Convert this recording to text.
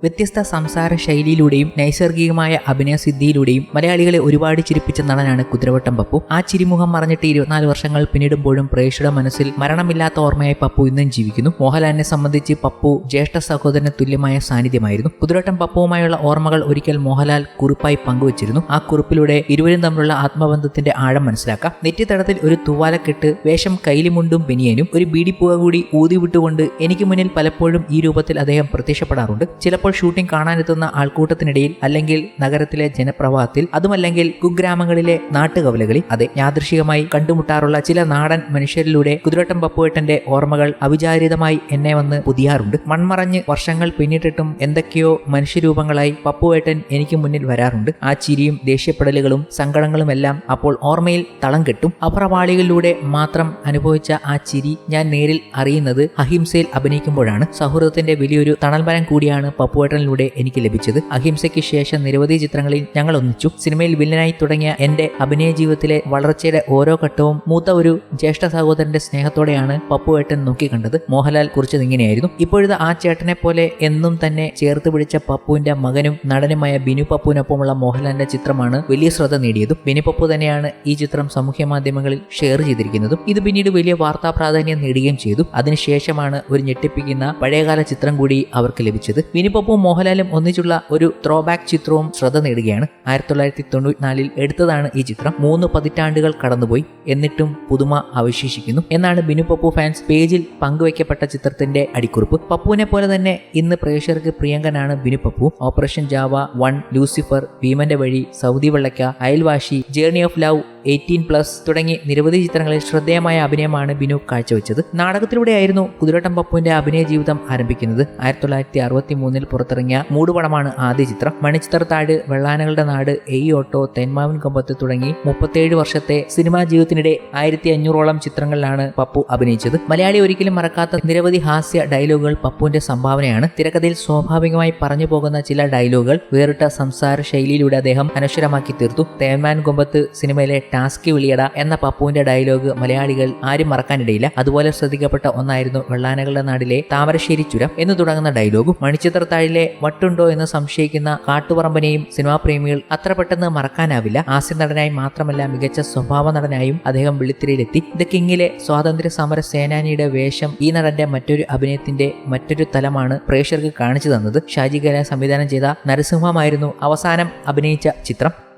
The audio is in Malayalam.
വ്യത്യസ്ത സംസാര ശൈലിയിലൂടെയും നൈസർഗികമായ അഭിനയ സിദ്ധിയിലൂടെയും മലയാളികളെ ഒരുപാട് ചിരിപ്പിച്ച നടനാണ് കുതിരവട്ടം പപ്പു. ആ ചിരിമുഖം മറഞ്ഞിട്ട് ഇരുപത്തിനാല് വർഷങ്ങൾ പിന്നിടുമ്പോഴും പ്രേക്ഷയുടെ മനസ്സിൽ മരണമില്ലാത്ത ഓർമ്മയായി പപ്പു ഇന്നും ജീവിക്കുന്നു. മോഹൻലാലിനെ സംബന്ധിച്ച് പപ്പു ജ്യേഷ്ഠ സഹോദരന് തുല്യമായ സാന്നിധ്യമായിരുന്നു. കുതിരവട്ടം പപ്പുവുമായുള്ള ഓർമ്മകൾ ഒരിക്കൽ മോഹൻലാൽ കുറിപ്പായി പങ്കുവച്ചിരുന്നു. ആ കുറിപ്പിലൂടെ ഇരുവരും തമ്മിലുള്ള ആത്മബന്ധത്തിന്റെ ആഴം മനസ്സിലാക്കാം. നെറ്റിത്തടത്തിൽ ഒരു തൂവാലക്കെട്ട് വേഷം കൈലിമുണ്ടും ബനിയനും ഒരു ബീഡിപ്പുക കൂടി ഊതി വിട്ടുകൊണ്ട് എനിക്ക് മുന്നിൽ പലപ്പോഴും ഈ രൂപത്തിൽ അദ്ദേഹം പ്രത്യക്ഷപ്പെടാറുണ്ട്. ചിലപ്പോൾ ഷൂട്ടിംഗ് കാണാനെത്തുന്ന ആൾക്കൂട്ടത്തിനിടയിൽ അല്ലെങ്കിൽ നഗരത്തിലെ ജനപ്രവാഹത്തിൽ അതുമല്ലെങ്കിൽ കുഗ്രാമങ്ങളിലെ നാട്ടുകവലകളിൽ. അതെ യാദൃശികമായി കണ്ടുമുട്ടാറുള്ള ചില നാടൻ മനുഷ്യരിലൂടെ കുതിരട്ടം പപ്പുവേട്ടന്റെ ഓർമ്മകൾ അവിചാരിതമായി എന്നെ വന്ന് പുതിയാറുണ്ട്. മൺമറഞ്ഞ് വർഷങ്ങൾ പിന്നിട്ടിട്ടും എന്തൊക്കെയോ മനുഷ്യരൂപങ്ങളായി പപ്പുവേട്ടൻ എനിക്ക് മുന്നിൽ വരാറുണ്ട്. ആ ചിരിയും ദേഷ്യപ്പെടലുകളും സങ്കടങ്ങളുമെല്ലാം അപ്പോൾ ഓർമ്മയിൽ തളം കെട്ടും. അപ്രവാളികളിലൂടെ മാത്രം അനുഭവിച്ച ആ ചിരി ഞാൻ നേരിൽ അറിയുന്നത് അഹിംസയിൽ അഭിനയിക്കുമ്പോഴാണ്. സൗഹൃദത്തിന്റെ വലിയൊരു തണൽമരം കൂടിയാണ് പപ്പുവേട്ടനിലൂടെ എനിക്ക് ലഭിച്ചത്. അഹിംസയ്ക്ക് ശേഷം നിരവധി ചിത്രങ്ങളിൽ ഞങ്ങൾ ഒന്നിച്ചു. സിനിമയിൽ വില്ലനായി തുടങ്ങിയ എന്റെ അഭിനയ ജീവിതത്തിലെ വളർച്ചയുടെ ഓരോ ഘട്ടവും മൂത്ത ഒരു ജ്യേഷ്ഠ സഹോദരന്റെ സ്നേഹത്തോടെയാണ് പപ്പുവേട്ടൻ നോക്കിക്കണ്ടത് മോഹൻലാൽ കുറിച്ചത് ഇങ്ങനെയായിരുന്നു. ഇപ്പോഴത്തെ ആ ചേട്ടനെ പോലെ എന്നും തന്നെ ചേർത്ത് പിടിച്ച പപ്പുവിന്റെ മകനും നടനുമായ ബിനു പപ്പുവിനൊപ്പമുള്ള മോഹൻലാലിന്റെ ചിത്രമാണ് വലിയ ശ്രദ്ധ നേടിയതും. ബിനു പപ്പു തന്നെയാണ് ഈ ചിത്രം സാമൂഹ്യ മാധ്യമങ്ങളിൽ ഷെയർ ചെയ്തിരിക്കുന്നതും. ഇത് പിന്നീട് വലിയ വാർത്താ പ്രാധാന്യം നേടുകയും ചെയ്തു. അതിനുശേഷമാണ് ഒരു ഞെട്ടിപ്പിക്കുന്ന പഴയകാല ചിത്രം കൂടി അവർക്ക് ലഭിച്ചത്. ബിനിപ്പപ്പും മോഹൻലാലും ഒന്നിച്ചുള്ള ഒരു ത്രോ ബാക്ക് ചിത്രവും ശ്രദ്ധ നേടുകയാണ്. ആയിരത്തി തൊള്ളായിരത്തി തൊണ്ണൂറ്റിനാലിൽ എടുത്തതാണ് ഈ ചിത്രം. മൂന്ന് പതിറ്റാണ്ടുകൾ കടന്നുപോയി. എന്നിട്ടും പുതുമ അവശേഷിക്കുന്നു. എന്നാണ് ബിനു പപ്പു ഫാൻസ് പേജിൽ പങ്കുവയ്ക്കപ്പെട്ട ചിത്രത്തിന്റെ അടിക്കുറിപ്പ്. പപ്പുവിനെ പോലെ തന്നെ ഇന്ന് പ്രേക്ഷകർക്ക് പ്രിയങ്കനാണ് Binu Pappu. Operation Java one Lucifer ഭീമന്റെ വഴി Saudi Vellakka Ayalvaashi journey of love eighteen plus തുടങ്ങി നിരവധി ചിത്രങ്ങളിൽ ശ്രദ്ധേയമായ അഭിനയമാണ് ബിനു കാഴ്ചവെച്ചത്. നാടകത്തിലൂടെയായിരുന്നു കുതിരട്ടം പപ്പുവിന്റെ അഭിനയ ജീവിതം ആരംഭിക്കുന്നത്. ആയിരത്തി തൊള്ളായിരത്തി അറുപത്തി മൂന്നിൽ പുറത്തിറങ്ങിയ മൂടുപടമാണ് ആദ്യ ചിത്രം. മണിച്ചിത്രത്താഴ് വെള്ളാനകളുടെ നാട് എയ് ഓട്ടോ തെന്മാവിൻ കൊമ്പത്ത് തുടങ്ങി മുപ്പത്തേഴ് വർഷത്തെ സിനിമാ ജീവിതത്തിനിടെ ആയിരത്തി അഞ്ഞൂറോളം ചിത്രങ്ങളിലാണ് പപ്പു അഭിനയിച്ചത്. മലയാളി ഒരിക്കലും മറക്കാത്ത നിരവധി ഹാസ്യ ഡയലോഗുകൾ പപ്പുവിന്റെ സംഭാവനയാണ്. തിരക്കഥയിൽ സ്വാഭാവികമായി പറഞ്ഞു പോകുന്ന ചില ഡയലോഗുകൾ വേറിട്ട സംസാര ശൈലിയിലൂടെ അദ്ദേഹം അനശ്വരമാക്കി തീർത്തു. തേന്മാൻ കൊമ്പത്ത് സിനിമയിലെ ടാസ്കി വിളിയട എന്ന പപ്പുവിന്റെ ഡയലോഗ് മലയാളികൾ ആരും മറക്കാനിടയില്ല. അതുപോലെ ശ്രദ്ധിക്കപ്പെട്ട ഒന്നായിരുന്നു വെള്ളാനകളുടെ നാടിലെ താമരശ്ശേരി ചുരം എന്ന് തുടങ്ങുന്ന ഡയലോഗും. മണിച്ചിത്രത്താഴിലെ വട്ടുണ്ടോ എന്ന് സംശയിക്കുന്ന കാട്ടുപറമ്പനെയും സിനിമാ പ്രേമികൾ അത്ര പെട്ടെന്ന് മറക്കാനാവില്ല. ഹാസ്യ നടനായി മാത്രമല്ല മികച്ച സ്വഭാവ നടനായും അദ്ദേഹം വെള്ളിത്തിരയിലെത്തി. ദ കിങ്ങിലെ സ്വാതന്ത്ര്യ സമര സേനാനിയുടെ വേഷം ഈ നടന്റെ മറ്റൊരു അഭിനയത്തിന്റെ മറ്റൊരു തലമാണ് പ്രേക്ഷകർക്ക് കാണിച്ചു തന്നത്. ഷാജി ഗല സംവിധാനം ചെയ്ത നരസിംഹമായിരുന്നു അവസാനം അഭിനയിച്ച ചിത്രം.